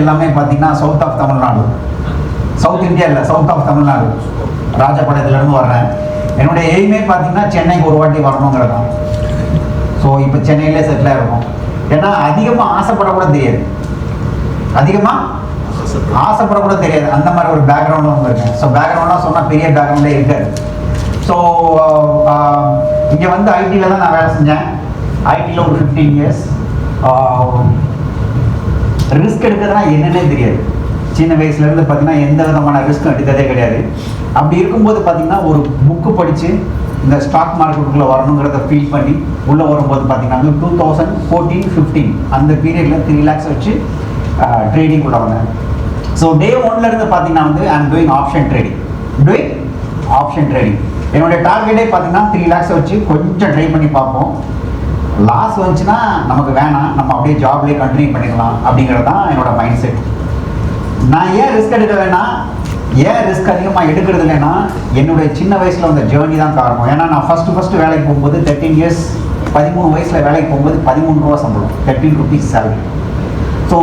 எல்லாமே பார்த்தீங்கன்னா south of Tamil Nadu south India இல்லை சவுத் ஆஃப் தமிழ்நாடு ராஜபாளையத்துலேருந்து வர்றேன். என்னுடைய எய்மே பார்த்தீங்கன்னா சென்னைக்கு ஒரு வாட்டி வரணுங்கிறது தான் ஸோ இப்போ சென்னையிலே செட்டில் ஆகிருக்கும் ஏன்னா அதிகமாக ஆசைப்படக்கூட தெரியாது. அதிகமாக ஆசைப்படக்கூட தெரியாது. அந்த மாதிரி ஒரு பேக்ரவுண்டும் வந்திருக்கேன் ஸோ பேக்ரவுண்டாக சொன்னால் பெரிய பேக்ரவுண்டே இருக்காது. ஸோ இங்கே வந்து ஐடியில் தான் நான் வேலை செஞ்சேன். ஐடியில் ஒரு ஃபிஃப்டீன் இயர்ஸ் ரிஸ்க் எடுக்கிறதுனா என்னன்னே தெரியாது. சின்ன வயசுலேருந்து பார்த்தீங்கன்னா எந்த விதமான ரிஸ்க்கும் எடுத்ததே கிடையாது. அப்படி இருக்கும்போது பார்த்தீங்கன்னா ஒரு புக்கு படித்து இந்த ஸ்டாக் மார்க்கெட்டுக்குள்ளே வரணுங்கிறத ஃபீல் பண்ணி உள்ளே வரும்போது பார்த்தீங்கன்னா டூ தௌசண்ட் ஃபோர்டீன் ஃபிஃப்டீன் அந்த பீரியடில் த்ரீ லேக்ஸ் வச்சு ட்ரேடிங் உள்ள வந்தேன். ஸோ டே ஒன்லேருந்து பார்த்தீங்கன்னா வந்து I doing option trading doing option trading என்னுடைய டார்கெட்டே பார்த்தீங்கன்னா த்ரீ லேக்ஸ் வச்சு கொஞ்சம் ட்ரை பண்ணி பார்ப்போம். லாஸ் வந்துச்சுன்னா நமக்கு வேணாம். நம்ம அப்படியே ஜாப்லேயே கண்டினியூ பண்ணிக்கலாம் அப்படிங்கிறது தான் என்னோட மைண்ட் செட் நான் ஏன் ரிஸ்க் எடுக்க வேணாம் ஏன் ரிஸ்க் அதிகமாக எடுக்கிறது இல்லைன்னா என்னுடைய சின்ன வயசில் வந்த ஜேர்னி தான் காரணம். ஏன்னா நான் ஃபஸ்ட்டு ஃபஸ்ட்டு வேலைக்கு போகும்போது தேர்ட்டீன் இயர்ஸ் பதிமூணு வயசில் வேலைக்கு போகும்போது பதிமூணு ரூபா சம்பளம் தேர்ட்டீன் ருபீஸ் சேலரி ஸோ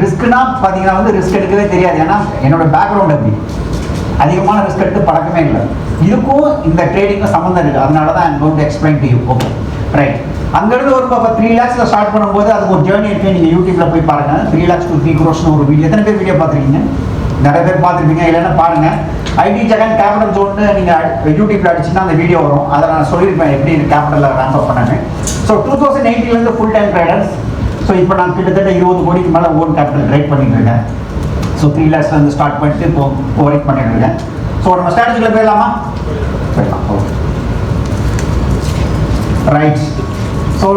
ரிஸ்க்னா பார்த்தீங்கன்னா வந்து ரிஸ்க் எடுக்கவே தெரியாது. ஏன்னா என்னோட பேக்ரவுண்ட் அப்படி. அதிகமான ரிஸ்க் எடுத்து பழக்கமே இல்லை. இதுக்கும் இந்த ட்ரேடிங்கும் சம்மந்தம் இருக்குது அதனால தான் I'm going to explain to you okay right அங்கேருந்து ஒரு இப்போ த்ரீ லேக்ஸில் ஸ்டார்ட் பண்ணும்போது அதுக்கு ஒரு ஜேர்னி இருக்குது நீங்கள் யூடியூப்பில் போய் பாருங்கள் த்ரீ லேக்ஸ் டூ த்ரீ க்ரோஸ்னு ஒரு வீடியோ எத்தனை பேர் வீடியோ பார்த்துருக்கீங்க? நிறைய பேர் பார்த்துருப்பீங்க. இல்லைன்னா பாருங்கள் ஐடி ஜெகன் கேபிட்டல் ஜோன்னு நீங்கள் யூடியூப்பில் அடிச்சுன்னா அந்த வீடியோ வரும். அதை நான் சொல்லியிருப்பேன். எப்படி கேபிட்டலில் ரேம்ப் அப் பண்ணேன்னு. ஸோ டூ தௌசண்ட் எயிட்டிலேருந்து ஃபுல் டைம் ட்ரேடர்ஸ் ஸோ இப்போ நான் கிட்டத்தட்ட இருபது கோடிக்கு மேலே ஓன் கேபிட்டல் ட்ரேட் பண்ணிட்டு இருக்கேன். ஸோ த்ரீ லேக்ஸ்லேருந்து ஸ்டார்ட் பண்ணிட்டு இப்போ இப்போ வரைக்கும் பண்ணிட்டு இருக்கேன். ஸோ நம்ம ஸ்ட்ராட்டஜியில் போயிடலாமா? போயிடலாம். ஓகே. ரைட் ஸோ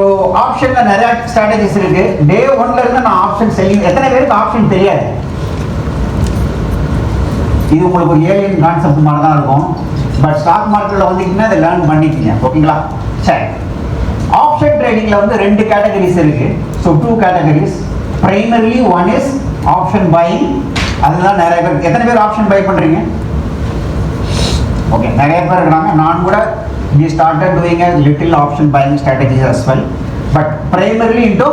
ஆப்ஷனில் நிறையா ஸ்ட்ராட்டஜிஸ் இருக்கு. டே ஒன்லேருந்து நான் ஆப்ஷன் செய்யும். எத்தனை பேருக்கு ஆப்ஷன் தெரியாது? இது உங்களுக்கு ஒரு ஏலியன் கான்செப்ட் மாதிரி தான் இருக்கும். பட் ஸ்டாக் மார்க்கெட்டில் வந்தீங்கன்னா அதை லேர்ன் பண்ணிக்கிங்க ஓகேங்களா சரி. ஆப்ஷன் ட்ரேடிங்கில் வந்து ரெண்டு கேட்டகரிஸ் இருக்கு. So two categories primarily one is option buying அதுதான் நிறைய பேர் எத்தனை பேர் ஆப்ஷன் பை பண்ணுறீங்க ஓகே நிறைய பேர் இருக்கிறாங்க. நான் கூட we started doing a little option buying strategies as well but primarily into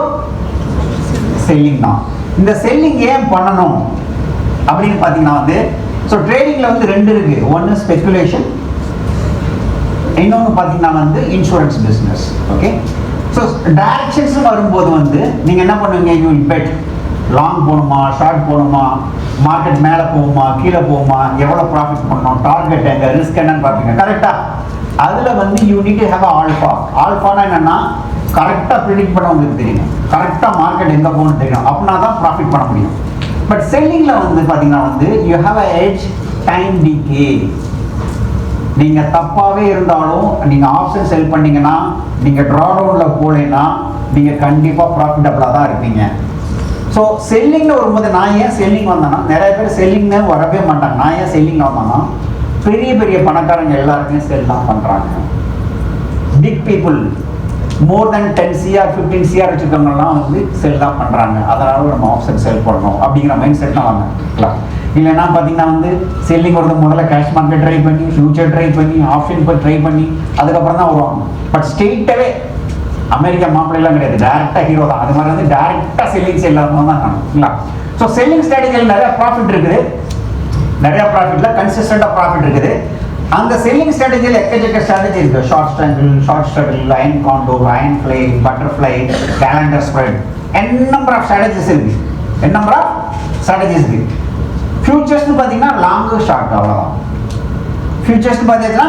selling now. இந்த செல்லிங் ஏன் பண்ணணும் அப்படின்னு பார்த்தீங்கன்னா வந்து ஸோ ட்ரேடிங்கில் வந்து ரெண்டு இருக்கு. ஒன்று ஸ்பெகுலேஷன் இன்னொன்று பார்த்தீங்கன்னா வந்து insurance business okay so directions வரும்போது வந்து நீங்கள் என்ன பண்ணுவீங்க? யூ பெட் லாங் போகணுமா? ஷார்ட் போகணுமா? மார்க்கெட் மேலே போகுமா? கீழே போகுமா? எவ்வளோ ப்ராஃபிட் பண்ணணும்? டார்கெட் எங்கே? ரிஸ்க் என்னன்னு பார்ப்பீங்க. கரெக்டாக அதில் வந்து யூனிட் ஹேவ் ஆல்ஃபா ஆல்ஃபானா என்னன்னா கரெக்டாக ப்ரிடிக்ட் பண்ண உங்களுக்கு தெரியும். கரெக்டாக மார்க்கெட் எங்கே போகணும்னு தெரியும். அப்படின்னா தான் ப்ராஃபிட் பண்ண முடியும். பட் செல்லிங்கில் வந்து பார்த்தீங்கன்னா வந்து you have a edge time decay நீங்கள் தப்பாகவே இருந்தாலும் நீங்கள் ஆப்ஷன் செல் பண்ணீங்கன்னா நீங்கள் ட்ராடவுனில் போகலைன்னா நீங்கள் கண்டிப்பாக ப்ராஃபிட்டபிளாக தான் இருப்பீங்க. ஸோ செல்லிங்கில் வரும்போது நான் ஏன் செல்லிங் வந்தேன்னா நிறைய பேர் செல்லிங்னு வரவே மாட்டாங்க. நான் ஏன் செல்லிங்கில் வந்தேன்னா பெரிய பெரிய பணக்காரங்க எல்லாருமே செல் தான் பண்ணுறாங்க big people more then ten CR fifteen CR வச்சுருக்கவங்கலாம் வந்து செல் தான் பண்ணுறாங்க அதனால நம்ம ஆப்ஷன் செல் பண்ணணும் அப்படிங்கிற மைண்ட் செட் தான் வந்தேன். இல்லைன்னா பார்த்தீங்கன்னா வந்து செல்லிங் வரது முதல்ல கேஷ் மார்க்கெட் ட்ரை பண்ணி ஃபியூச்சர் ட்ரை பண்ணி ஆப்ஷன் இப்போ ட்ரை பண்ணி அதுக்கப்புறம் தான் வருவாங்க. பட் ஸ்ட்ரெயிட்டாகவே அமெரிக்கா மாப்பிள்ளைலாம் கிடையாது. டேரெக்டாக ஹீரோ தான். அது மாதிரி வந்து டேரெக்டாக செல்லிங் எல்லாருமே தான் காணும் ஸோ செல்லிங் ஸ்ட்ராட்டஜியில் நிறைய ப்ராஃபிட் இருக்குது. நிறைய ப்ராஃபிட்ல கன்சிஸ்டண்டாக ப்ராஃபிட் இருக்குது. அந்த செல்லிங் ஸ்ட்ராட்டஜியில் எக்கச்சக்க ஸ்ட்ராட்டஜி இருக்கு. Short strangle short strangle line condor line fly butterfly calendar spread N number of strategies இருக்கு. என் நம்பர் ஆஃப் ஸ்ட்ராட்டஜிஸ் இருக்கு. ஃபியூச்சர்ஸ்னு பார்த்தீங்கன்னா லாங்கு ஷார்ட் அவ்வளோதான் ஃபியூச்சர்ஸ்னு பார்த்தீங்கன்னா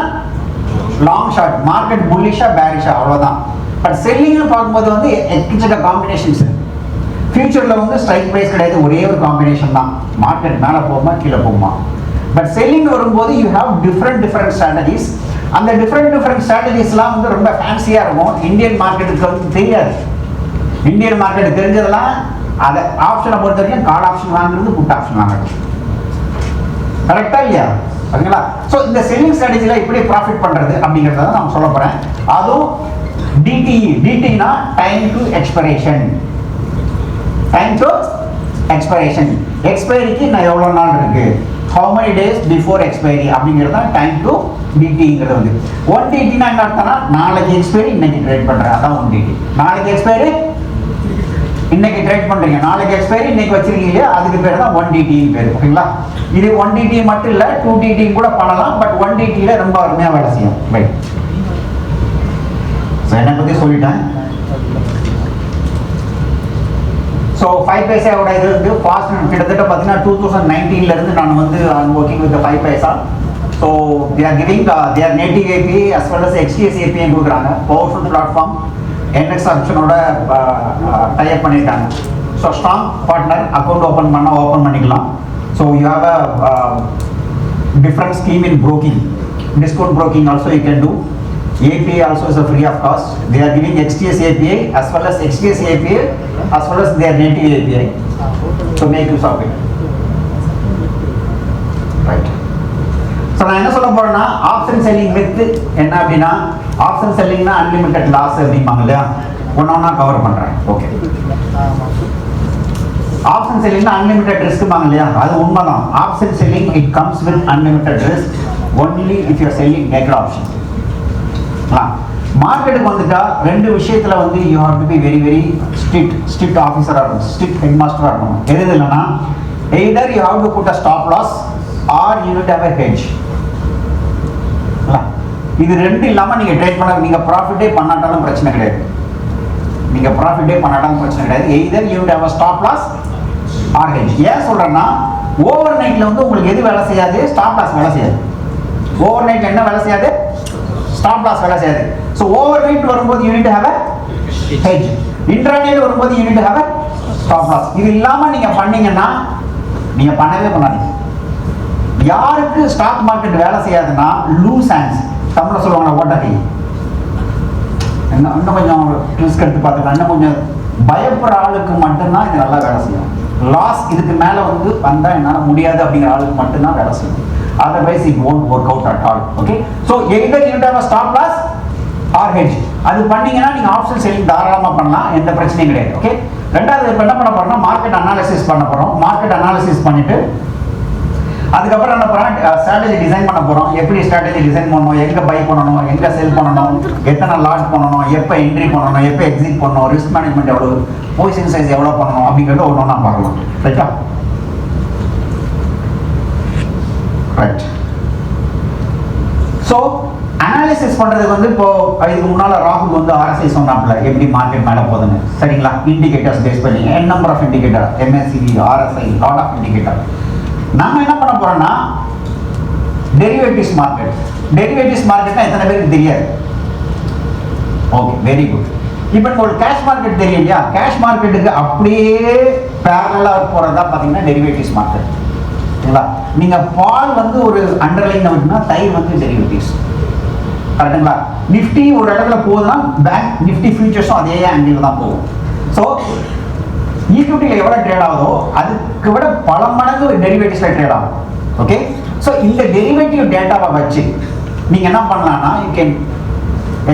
லாங் ஷார்ட் மார்க்கெட் புல்லிஷா பேரிஷா அவ்வளோதான் பட் செல்லிங்னு பார்க்கும்போது வந்து எக்கச்சக்க காம்பினேஷன்ஸ் இருக்கு. ஃபியூச்சரில் வந்து ஸ்ட்ரைக் ப்ரைஸ் கிடையாது. ஒரே ஒரு காம்பினேஷன் தான். மார்க்கெட் மேலே போகுமா கீழே போகுமா? பட் செல்லிங் வரும்போது you have different different strategies அந்த டிஃப்ரெண்ட் டிஃப்ரெண்ட் ஸ்ட்ராட்டஜிஸ்லாம் வந்து ரொம்ப ஃபேன்சியாக இருக்கும். இந்தியன் மார்க்கெட்டுக்கு வந்து தெரியாது. இந்தியன் மார்க்கெட் தெரிஞ்சதெல்லாம் அதை ஆப்ஷனை பொறுத்த வரைக்கும் கால் ஆப்ஷன் வாங்குறது புட் ஆப்ஷன் வாங்குறது. கரெக்டாக இல்லையா? ஓகேங்களா ஸோ இந்த செல்லிங் ஸ்ட்ராட்டஜியில் எப்படி ப்ராஃபிட் பண்ணுறது அப்படிங்கிறத நான் சொல்ல போகிறேன் அதுவும் DTE டிடினா time to expiration time to expiration எக்ஸ்பைரிக்கு நான் எவ்வளோ நாள் இருக்கு? How many days before expiry அப்படிங்கிறது தான் டைம் டு டிடிங்கிறது வந்து. ஒன் டிடினா என்ன அர்த்தம்னா நாளைக்கு எக்ஸ்பைரி இன்னைக்கு ட்ரேட் பண்ணுறேன் அதான் ஒன் டிடி நாளைக்கு எக்ஸ்பைரி இன்னைக்கு ட்ரேட் பண்ணுறீங்க நாளைக்கு எக்ஸ்பைரி இன்னைக்கு வச்சிருக்கீங்க அதுக்கு பேர் தான் ஒன் டிடின்னு பேர். ஓகேங்களா? இது ஒன் டிடி மட்டும் இல்லை டூ டிடியும் கூட பண்ணலாம். பட் ஒன் டிடியில் ரொம்ப அருமையாக வேலை செய்யும் ரைட் ஸோ என்னை பற்றி சொல்லிட்டேன். ஸோ ஃபைவ் பைசாவோட இது வந்து ஃபாஸ்ட் கிட்டத்தட்ட பார்த்தீங்கன்னா டூ தௌசண்ட் நைன்டீன்லேருந்து நான் வந்து working with five paisa so they are giving they are native API as well as XTS API கொடுக்குறாங்க. பவர்ஃபுல் பிளாட்ஃபார்ம் என்எக்ஸ் ஆப்ஷனோட டைப் பண்ணியிருக்காங்க. So strong partner account open பண்ணால் ஓப்பன் பண்ணிக்கலாம். So you have a different scheme in broking discount broking also you can do API also is a free of cost. They are giving XTS API as well as XTS API as well as their native API. to make use of it. Right. So நான் என்ன சொல்ல போறேன்னா option selling with என்ன அப்படின்னா option செல்லிங்னா unlimited loss அப்படிம்பாங்க இல்லையா ஒன்று ஒன்றா கவர் பண்ணுறேன் ஓகே ஆப்ஷன் செல்லிங்னா அன்லிமிட்டெட் ரிஸ்க்குமாங்க இல்லையா அது உண்மைதான் option selling it comes with unlimited risk only if your selling naked option மார்க்கெட்டுக்கு வந்துட்டா ரெண்டு விஷயத்துல வந்து you have to be very very strict strict ஆஃபீஸராக இருக்கணும் ஸ்ட்ரிக்ட் ஹெட் மாஸ்டராக இருக்கணும். எது இல்லைன்னா either you have to put a stop loss or you need have a hedge இது ரெண்டு இல்லாமல் நீங்கள் ட்ரேட் பண்ண நீங்கள் ப்ராஃபிட்டே பண்ணாட்டாலும் பிரச்சனை கிடையாது. நீங்கள் ப்ராஃபிட்டே பண்ணாட்டாலும் பிரச்சனை கிடையாது. Either you have stop loss or hedge ஏன் சொல்கிறேன்னா ஓவர் நைட்டில் வந்து உங்களுக்கு எது வேலை செய்யாது? ஸ்டாப் லாஸ் வேலை செய்யாது. ஓவர் நைட்டில் என்ன வேலை செய்யாது? ஸ்டாப் லாஸ் வேலை செய்யாது. ஸோ ஓவர் வெயிட் வரும்போது you need have hedge internet வரும்போது you need have stop loss இது இல்லாம நீங்க பண்ணீங்கன்னா நீங்க பண்ணவே பண்ணாதீங்க. யாருக்கு ஸ்டாக் மார்க்கெட் வேலை செய்யாதுன்னா லூஸ் ஹேண்ட்ஸ் தமிழ்ல சொல்லுவாங்க ஓட்டக்கை இன்னும் இன்னும் கொஞ்சம் ரிஸ்க் எடுத்து பார்த்துக்கலாம். இன்னும் கொஞ்சம் பயப்படுற ஆளுக்கு மட்டும்தான் இது நல்லா வேலை செய்யும். லாஸ் இதுக்கு மேலே வந்து வந்தால் என்னால் முடியாது அப்படிங்கிற ஆளுக்கு மட்டும்தான் வேலை செய்யும். Otherwise it won't work work out at all okay so you have a stop loss or hedge. அது பண்ணீங்கன்னா நீங்க ஆப்ஷன் செல்லிங் தாராளமா பண்ணலாம். எந்த பிரச்சனையும் கிடையாது. ஓகே ரெண்டாவது இப்ப என்ன பண்ண போறோம்னா மார்க்கெட் அனாலிசிஸ் பண்ண போறோம். மார்க்கெட் அனாலிசிஸ் பண்ணிட்டு அதுக்கப்புறம் என்ன போறோம்? ஸ்ட்ராட்டஜி டிசைன் பண்ண போறோம். எப்படி ஸ்ட்ராட்டஜி டிசைன் பண்ணணும்? எங்க பை பண்ணணும்? எங்க செல் பண்ணணும்? எத்தனை லாட் பண்ணணும்? எப்போ என்ட்ரி பண்ணணும்? எப்போ எக்ஸிட் பண்ணணும்? ரிஸ்க் மேனேஜ்மெண்ட் எவ்வளோ பொசிஷன் சைஸ் எவ்வளோ பண்ணணும்? அப்படிங்கிறத ஒன்று ஒன்றா பார்க்கலாம் ரைட்டா ரைட் ஸோ அனாலிசிஸ் பண்ணுறதுக்கு வந்து இப்போ இதுக்கு முன்னால் ராகுல் வந்து ஆர்எஸ்ஐ சொன்னாப்ல எப்படி மார்க்கெட் மேலே போகுதுன்னு. சரிங்களா? இண்டிகேட்டர்ஸ் பேஸ் பண்ணி n number of indicator MSCB RSI lot of indicator நம்ம என்ன பண்ண போறோம்னா டெரிவேட்டிவ்ஸ் மார்க்கெட் டெரிவேட்டிவ்ஸ் மார்க்கெட்னா எத்தனை பேருக்கு தெரியாது? ஓகே வெரி குட் இப்போ ஒரு கேஷ் மார்க்கெட் தெரியும் இல்லையா? கேஷ் மார்க்கெட்டுக்கு அப்படியே பேரலாக போகிறதா பார்த்தீங்கன்னா டெரிவேட்டிவ்ஸ் மார்க்கெட் சரிங்களா? நீங்கள் பால் வந்து ஒரு அண்டர்லைன் அப்படின்னா தயிர் வந்து டெரிவேட்டிவ்ஸ் கரெக்டுங்களா நிஃப்டி ஒரு இடத்துல போகுதுன்னா பேங்க் நிஃப்டி ஃபியூச்சர்ஸும் அதே ஆங்கிள் தான் போகும். ஸோ ஈக்விட்டியில் எவ்வளோ ட்ரேட் ஆகுதோ அதுக்கு விட பல மடங்கு டெரிவேட்டிவ்ஸில் ட்ரேட் ஆகும். ஓகே ஸோ இந்த டெரிவேட்டிவ் டேட்டாவை வச்சு நீங்கள் என்ன பண்ணலாம்னா you can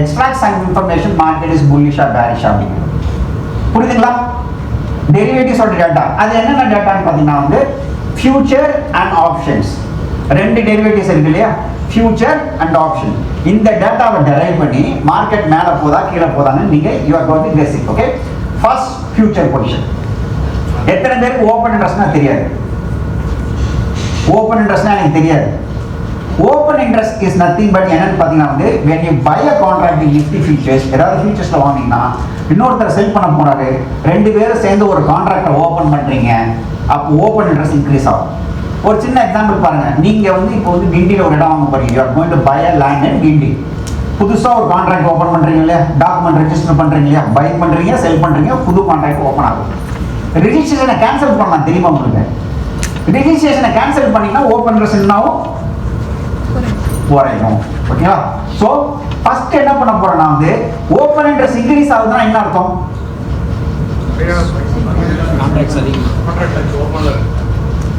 extract some information market is புல்லிஷா பேரிஷா அப்படிங்கிறது புரியுதுங்களா? டெரிவேட்டிவ்ஸோட டேட்டா அது என்னென்ன டேட்டான்னு பார்த்தீங்கன்னா வந்து ஃபியூச்சர் அண்ட் ஆப்ஷன்ஸ் ரெண்டு டெரிவேட்டிவ்ஸ் இருக்கு இல்லையா? ஃபியூச்சர் அண்ட் ஆப்ஷன் இந்த டேட்டாவை டெரைவ் பண்ணி மார்க்கெட் மேலே போதா கீழே போதான்னு நீங்கள் யூ வந்து basic okay first future position எத்தனை பேருக்கு ஓப்பன் இன்ட்ரெஸ்ட்னா தெரியாது? ஓப்பன் இன்ட்ரெஸ்ட்னா எனக்கு தெரியாது. Open interest is nothing but என்னன்னு பார்த்தீங்கன்னா வந்து when you buy a contract Nifty futures ஏதாவது ஃபியூச்சர்ஸில் வாங்கினீங்கன்னா இன்னொருத்தர் செல் பண்ண போனாரு ரெண்டு பேரும் சேர்ந்து ஒரு கான்ட்ராக்டை ஓப்பன் பண்ணுறீங்க அப்போ ஓப்பன் இன்ட்ரெஸ்ட் இன்க்ரீஸ் ஆகும். ஒரு சின்ன எக்ஸாம்பிள் பாருங்கள் நீங்கள் வந்து இப்போ வந்து கிண்டியில் ஒரு இடம் வாங்க போகிறீங்க you buy to buy a land and Guindy புதுசாக ஒரு கான்ட்ராக்ட் ஓப்பன் பண்ணுறீங்க இல்லையா? டாக்குமெண்ட் ரெஜிஸ்டர் பண்ணுறீங்க இல்லையா? பை பண்ணுறீங்க செல் பண்ணுறீங்க புது கான்ட்ராக்ட் ஓப்பன் ஆகும். ரிஜிஸ்ட்ரேஷனை கேன்சல் பண்ணலாம். தெரியுமா உங்களுக்கு? ரிஜிஸ்ட்ரேஷனை கேன்சல் பண்ணிங்கன்னா ஓப்பன் இன்ட்ரெஸ்ட் என்னாகும்? குறையும். ஓகேவா? ஸோ ஃபர்ஸ்ட் என்ன பண்ண போறேன்னா வந்து ஓப்பன் இன்ட்ரெஸ்ட் இன்க்ரீஸ் ஆகுதுன்னா என்ன அர்த்தம்?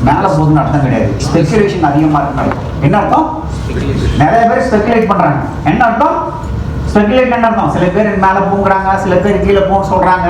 மேல போகுதுன்னு அர்த்தம் கிடையாது. ஸ்பெகுலேஷன் அதிகமா அர்த்தம் என்ன அர்த்தம்? நிறைய பேர் ஸ்பெகுலேட் பண்றாங்க. என்ன அர்த்தம்? ஸ்பெகுலேட் என்ன அர்த்தம்? சில பேர் மேல போங்கிறாங்க சில பேர் கீழே போன்னு சொல்றாங்க.